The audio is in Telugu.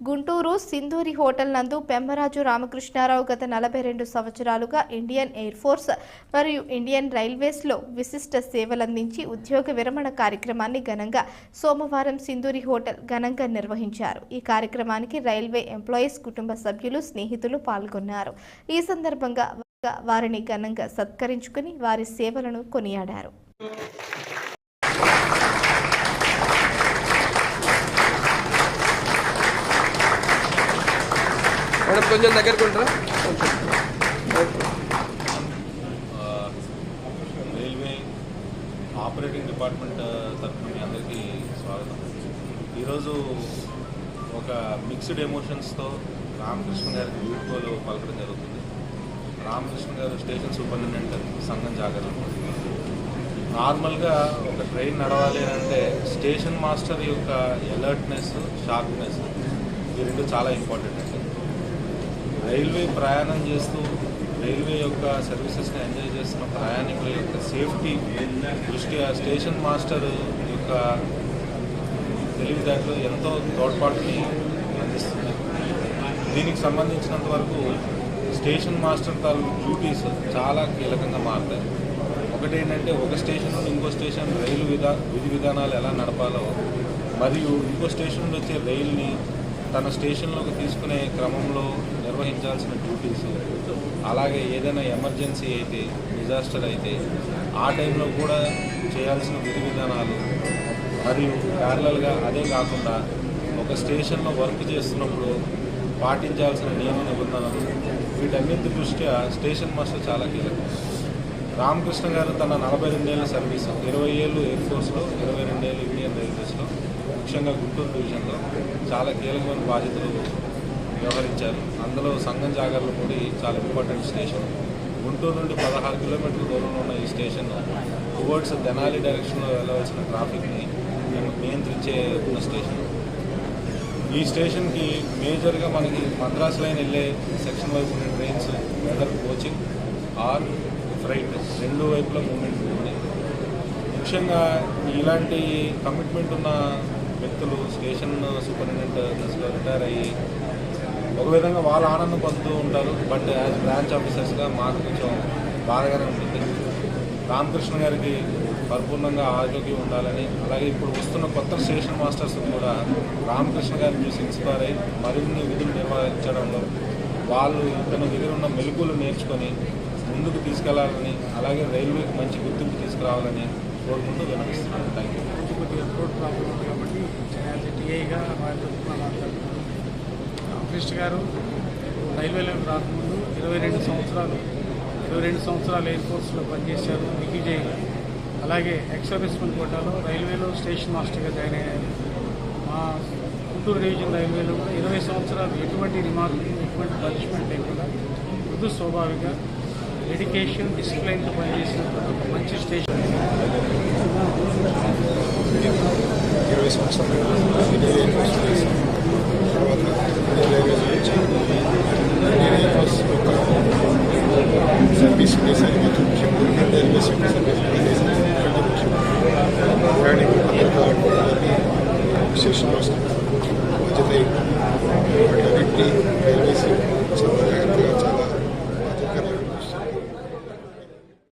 గుంటూరు సింధూరి హోటల్ నందు పెమ్మరాజు రామకృష్ణారావు గత నలభై రెండు సంవత్సరాలుగా ఇండియన్ ఎయిర్ ఫోర్స్ మరియు ఇండియన్ రైల్వేస్లో విశిష్ట సేవలందించి ఉద్యోగ విరమణ కార్యక్రమాన్ని ఘనంగా సోమవారం సింధూరి హోటల్ ఘనంగా నిర్వహించారు. ఈ కార్యక్రమానికి రైల్వే ఎంప్లాయీస్ కుటుంబ సభ్యులు స్నేహితులు పాల్గొన్నారు. ఈ సందర్భంగా వారిని ఘనంగా సత్కరించుకుని వారి సేవలను కొనియాడారు. మేడం కొంచెం దగ్గరకు ఉంటారా? రైల్వే ఆపరేటింగ్ డిపార్ట్మెంట్ తరఫున అందరికీ స్వాగతం. ఈరోజు ఒక మిక్స్డ్ ఎమోషన్స్తో రామకృష్ణ గారికి వీడ్కోలు పలకడం జరుగుతుంది. రామకృష్ణ గారు స్టేషన్ సూపరింటెండెంట్ సంఘం జాగరణ. నార్మల్గా ఒక ట్రైన్ నడవాలి అంటే స్టేషన్ మాస్టర్ యొక్క అలర్ట్నెస్ షార్ప్నెస్ ఈ రెండు చాలా ఇంపార్టెంట్ అండి. రైల్వే ప్రయాణం చేస్తూ రైల్వే యొక్క సర్వీసెస్ని ఎంజాయ్ చేస్తున్న ప్రయాణికుల యొక్క సేఫ్టీ దృష్ట్యా స్టేషన్ మాస్టర్ యొక్క తెలివితేటలు ఎంతో తోడ్పాటుని అందిస్తుంది. దీనికి సంబంధించినంత వరకు స్టేషన్ మాస్టర్ తాలూకు డ్యూటీస్ చాలా కీలకంగా మారుతాయి. ఒకటి ఏంటంటే ఒక స్టేషన్ నుండి ఇంకో స్టేషన్ రైలు విధా విధి విధానాలు ఎలా నడపాలో మరియు ఇంకో స్టేషన్ నుండి వచ్చే రైలుని తన స్టేషన్లోకి తీసుకునే క్రమంలో నిర్వహించాల్సిన డ్యూటీస్ అలాగే ఏదైనా ఎమర్జెన్సీ అయితే డిజాస్టర్ అయితే ఆ టైంలో కూడా చేయాల్సిన విధి విధానాలు మరియు ప్యారలల్గా అదే కాకుండా ఒక స్టేషన్లో వర్క్ చేస్తున్నప్పుడు పాటించాల్సిన నియమ నిబంధనలు. వీటన్నింటి దృష్ట్యా స్టేషన్ మాస్టర్ చాలా కీలకం. రామకృష్ణ గారు తన నలభై రెండేళ్ళ సర్వీస్ ఇరవై ఏళ్ళు ఎయిర్ ఫోర్స్లో ఇరవై రెండేళ్ళు ఇండియన్ రైల్వేస్లో ముఖ్యంగా గుంటూరు డివిజన్లో చాలా కీలకమైన బాధ్యతలు వ్యవహరించారు. అందులో సంఘం జాగర్లో కూడా చాలా ఇంపార్టెంట్ స్టేషన్. గుంటూరు నుండి పదహారు కిలోమీటర్ల దూరంలో ఉన్న ఈ స్టేషన్ టువర్డ్స్ తెనాలి డైరెక్షన్లో వెళ్ళవలసిన ట్రాఫిక్ని మేము నియంత్రించే ఉన్న స్టేషన్. ఈ స్టేషన్కి మేజర్గా మనకి మద్రాస్ లైన్ వెళ్ళే సెక్షన్ వైపు ఉండే trains whether coaching or freight రెండు వైపుల మూమెంట్ ఉంది ముఖ్యంగా ఇలాంటి కమిట్మెంట్ ఉన్న వ్యక్తులు స్టేషన్ సూపరింటెండెంట్ దశలో రిటైర్ అయ్యి ఒక విధంగా వాళ్ళు ఆనందం పొందుతూ ఉంటారు. బట్ యాజ్ బ్రాంచ్ ఆఫీసర్స్గా మాకు కొంచెం బాధగానే ఉంటుంది. రామకృష్ణ గారికి పరిపూర్ణంగా ఆరోగ్యం ఉండాలని అలాగే ఇప్పుడు వస్తున్న కొత్త స్టేషన్ మాస్టర్స్ కూడా రామకృష్ణ గారిని చూసి ఇన్స్పైర్ అయ్యి మరిన్ని విధులు నిర్వహించడంలో వాళ్ళు ఇతని దగ్గర ఉన్న మెలకువలు నేర్చుకొని ముందుకు తీసుకెళ్ళాలని అలాగే రైల్వేకి మంచి గుర్తింపు తీసుకురావాలని కోరుకుంటూ వినిపిస్తున్నాను. థ్యాంక్ యూ రోజు కృష్ణ గారు రైల్వేలోకి రాకముందు ఇరవై రెండు సంవత్సరాలు ఇరవై రెండు సంవత్సరాలు ఎయిర్ ఫోర్స్లో పనిచేశారు దిగ్విజయ్గా అలాగే ఎక్స్ప్రెస్మెంట్ కోటాలో రైల్వేలో స్టేషన్ మాస్టర్గా జాయిన్ అయ్యారు. మా గుంటూరు డివిజన్ రైల్వేలో కూడా ఇరవై సంవత్సరాలు ఎటువంటి రిమార్క్ ఎటువంటి పనిష్మెంట్ లేకుండా మృదు స్వాభావిక డెడికేషన్ డిసిప్లైన్తో పనిచేసినటువంటి ఒక మంచి స్టేషన్. ఇరవై సంవత్సరాలు. Indian air